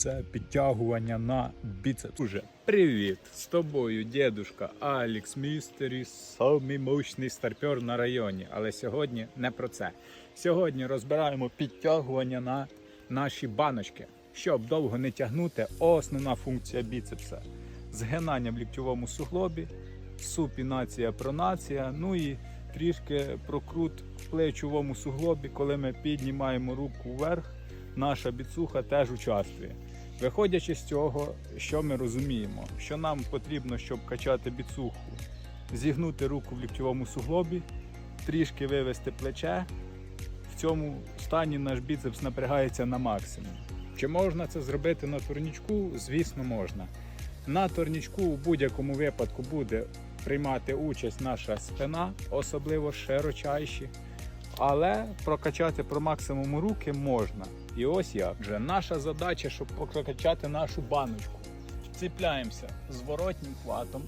Це підтягування на біцепс. Уже привіт! З тобою дедушка Алекс Містері, самий старпер на районі. Але сьогодні не про це. Сьогодні розбираємо підтягування на наші баночки. Щоб довго не тягнути, основна функція біцепса згинання в ліктьовому суглобі, супінація, пронація, ну і трішки прокрут в плечовому суглобі, коли ми піднімаємо руку вверх, наша біцуха теж участвує. Виходячи з цього, що ми розуміємо, що нам потрібно, щоб качати біцуху, зігнути руку в ліктьовому суглобі, трішки вивести плече. В цьому стані наш біцепс напрягається на максимум. Чи можна це зробити на турнічку? Звісно, можна. На турнічку у будь-якому випадку буде приймати участь наша спина, особливо широчайші. Але прокачати про максимум руки можна. І ось як. Вже наша задача, щоб прокачати нашу баночку. Ціпляємося зворотнім хватом,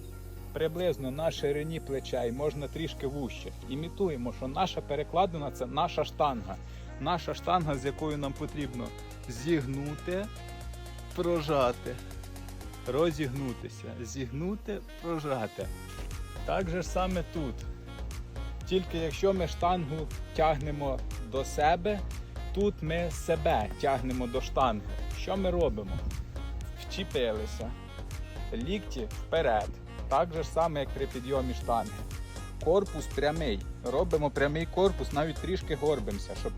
приблизно на ширині плечей, можна трішки вужче. Імітуємо, що наша перекладина це наша штанга. Наша штанга, з якою нам потрібно зігнути, прожати, розігнутися, зігнути, прожати. Так же саме тут. Тільки якщо ми штангу тягнемо до себе, тут ми себе тягнемо до штанги. Що ми робимо? Вчепилися, лікті вперед. Так же саме, як при підйомі штанги. Корпус прямий. Робимо прямий корпус, навіть трішки горбимося, щоб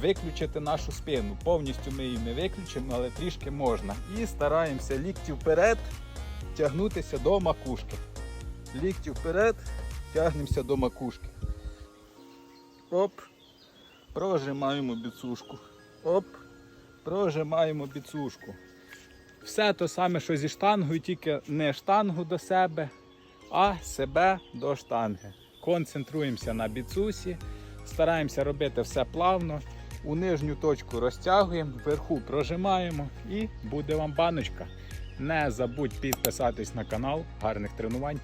виключити нашу спину. Повністю ми її не виключимо, але трішки можна. І стараємося лікті вперед тягнутися до макушки. Лікті вперед, тягнемося до макушки. Оп. Прожимаємо біцушку. Оп. Прожимаємо біцушку. Все те саме, що зі штангою, тільки не штангу до себе, а себе до штанги. Концентруємося на біцусі, стараємося робити все плавно. У нижню точку розтягуємо, вверху прожимаємо і буде вам баночка. Не забудь підписатись на канал. Гарних тренувань!